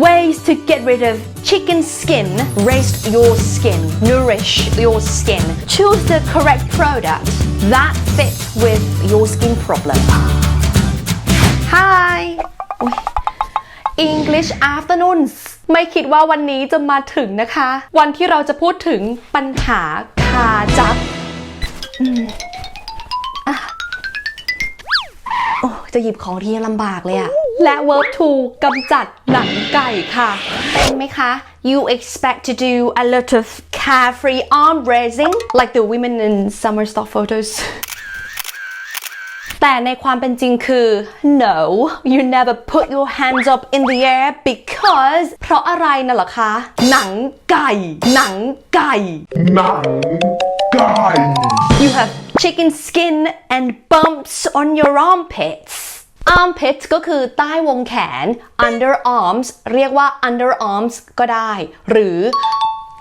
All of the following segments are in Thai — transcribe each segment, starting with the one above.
Ways to get rid of chicken skin, raise your skin, nourish your skin. Choose the correct product that fits with your skin problem. Hi! English afternoons ไม่คิดว่าวันนี้จะมาถึงนะคะ วันที่เราจะพูดถึงปัญหาคาจับโอ้จะหยิบของทีลำบากเลยอะ และ verb to กำจัดหนังไก่ค่ะเป็นไหมคะ you expect to do a lot of carefree arm raising like the women in summer stock photos แต่ในความเป็นจริงคือ no you never put your hands up in the air because เพราะอะไรน่ะเหรอคะ หนังไก่ หนังไก่ Nang Guy. You have chicken skin and bumps on your armpits. Armpits ก็คือใต้วงแขน underarms เรียกว่า underarms ก็ได้ หรือ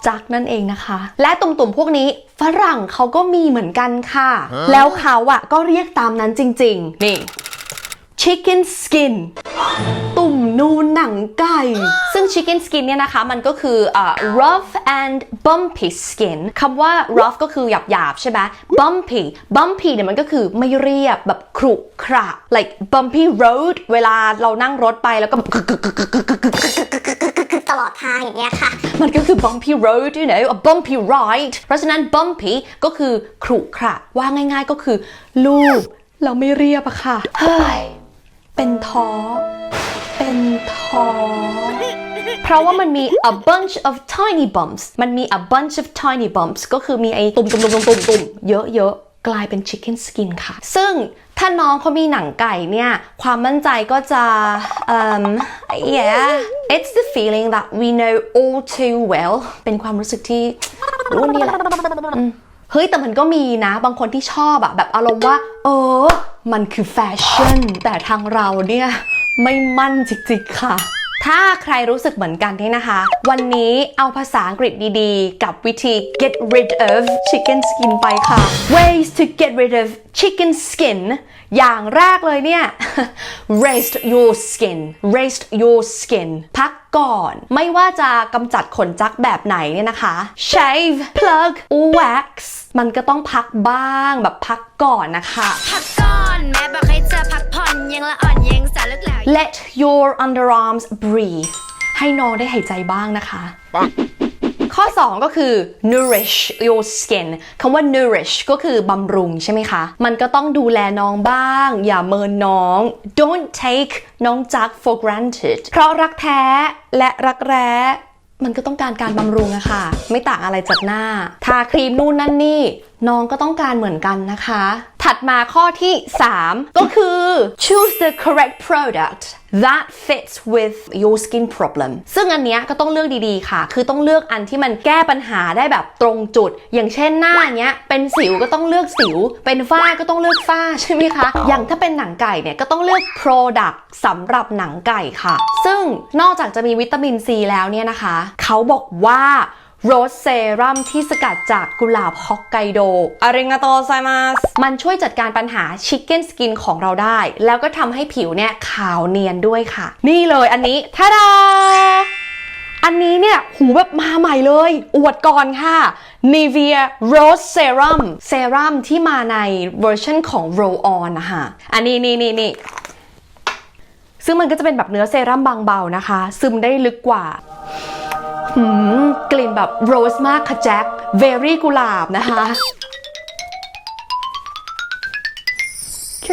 จักนั่นเองนะคะ และตุ่มๆพวกนี้ฝรั่งเขาก็มีเหมือนกันค่ะ แล้วเขาอะก็เรียกตามนั้นจริง ๆ นี่ chicken skin ตุ่ม นูนหนังไก่ ซึ่ง chicken skin เนี่ยนะคะ มันก็คืออ่า rough and bumpy skin คำว่า rough ก็คือหยาบๆใช่ไหม bumpy bumpy เนี่ยมันก็คือไม่เรียบแบบขรุขระ like bumpy road เวลาเรานั่งรถไปแล้วก็ตลอดทางอย่างเงี้ยค่ะ มันก็คือ bumpy road you know a bumpy ride เพราะฉะนั้น bumpy ก็คือขรุขระว่าง่ายๆก็คือลูบเราไม่เรียบอะค่ะ เฮ้ย เป็นท้อ เป็นท้อเพราะว่ามันมี a bunch of tiny bumps มันมี a bunch of tiny bumps ก็คือมีไอ้ตุ่มตุ่มตุ่มตุ่มตุ่มเยอะๆกลายเป็น chicken skin ค่ะ ซึ่งถ้าน้องเขามีหนังไก่เนี่ย ความมั่นใจก็จะเอิ่ม yeah it's the feeling that we know all too well เป็นความรู้สึกที่รู้นี่แหละเฮ้ย แต่มันก็มีนะ บางคนที่ชอบอะแบบอารมณ์ว่า เออ มันคือแฟชั่น แต่ทางเราเนี่ย ไม่มั่นจริงๆค่ะ ถ้าใครรู้สึกเหมือนกันนี่นะคะ วันนี้เอาภาษาอังกฤษดีๆ กับวิธี get rid of chicken skin ไปค่ะ ways to get rid of chicken skin อย่างแรกเลยเนี่ย raise your skin raise your skin พักก่อน ไม่ว่าจะกำจัดขนจักแบบไหนเนี่ยนะคะ shave plug wax มันก็ต้องพักบ้างแบบพักก่อนนะคะ พักก่อนแม่บอกให้เธอพักผ่อนยังละ let your underarms breathe ให้น้องได้หายใจบ้างนะคะข้อ 2 ก็คือ nourish your skin คำว่า nourish ก็คือบำรุงใช่ไหมคะ มันก็ต้องดูแลน้องบ้าง อย่าเมินน้อง don't take น้องจัก for granted เพราะรักแท้และรักแร้มันก็ต้องการการบำรุงอะค่ะ ไม่ต่างอะไรจากหน้า ทาครีมนู่นนั่นนี่ น้องก็ต้องการเหมือนกันนะคะ ถัดมาข้อที่ 3 ก็คือ choose the correct product that fits with your skin problem ซึ่งอันเนี้ยก็ต้องเลือกดีๆค่ะ คือต้องเลือกอันที่มันแก้ปัญหาได้แบบตรงจุด อย่างเช่นหน้าเนี้ย เป็นสิวก็ต้องเลือกสิว เป็นฝ้าก็ต้องเลือกฝ้าใช่ไหมคะ อย่างถ้าเป็นหนังไก่เนี่ยก็ต้องเลือก product สำหรับหนังไก่ค่ะ ซึ่งนอกจากจะมีวิตามินซีแล้วเนี่ยนะคะ เขาบอกว่า โรสเซรั่มที่สกัดจากกุหลาบฮอกไกโดอาริงาโตไซมาสมันช่วยจัดการปัญหาชิคเก้นสกินของเราได้ แล้วก็ทำให้ผิวเนี่ยขาวเนียนด้วยค่ะ นี่เลยอันนี้ทาดาอันนี้เนี่ย หูแบบมาใหม่เลย อวดก่อนค่ะ Nivea Rose Serum เซรั่มที่มาในเวอร์ชันของ Roll On นะคะอันนี้นี่นี่นี่ซึ่งมันก็จะเป็นแบบเนื้อเซรั่มบางเบานะคะ ซึมได้ลึกกว่าหืมก ลิ่นแบบโรสมากค่ะแจ็คเวรี่กุหลาบนะคะโอเค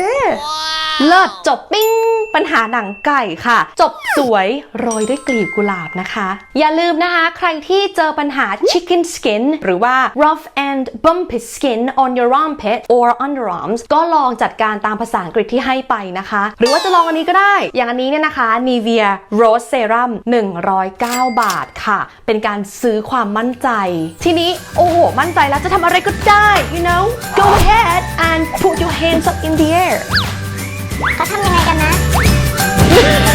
เลิศจบปิ้ง ปัญหาหนังไก่ค่ะ จบสวยโรยด้วยกลีบกุหลาบนะคะ อย่าลืมนะคะ ใครที่เจอปัญหา chicken skin หรือว่า rough and bumpy skin on your armpit or underarms ก็ลองจัดการตามภาษาอังกฤษที่ให้ไปนะคะ หรือว่าจะลองอันนี้ก็ได้ อย่างอันนี้เนี่ยนะคะ Nivea Rose Serum 109 บาทค่ะ เป็นการซื้อความมั่นใจ ทีนี้ โอ้โห มั่นใจแล้วจะทำอะไรก็ได้ you know go ahead and put your hands up in the air เขาทำยังไงกันนะ Yeah.